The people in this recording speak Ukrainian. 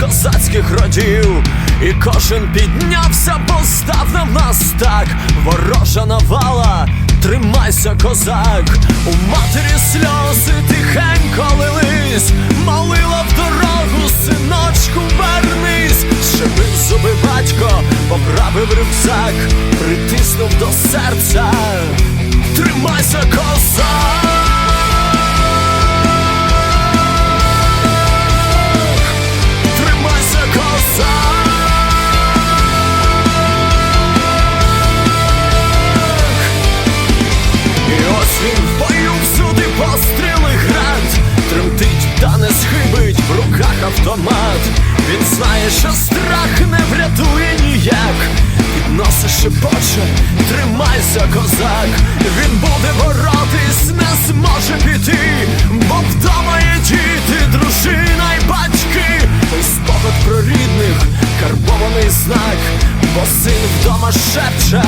козаків, і кожен піднявся, постав на нас так, ворожа навала, тримайся, козак, у матері сльози тихенько лились, молила в дорогу, синочку, вернись, Щепив зуби батько, поправив рюкзак, притиснув до серця, він в бою всюди постріли град Тремтить та не схибить в руках автомат. Він знає, що страх не врятує ніяк. Підносиш шепоче, тримайся, козак. Він буде боротись, не зможе піти Бо вдома є діти, дружина й батьки. Той спогад про рідних, карбований знак Бо син вдома шепче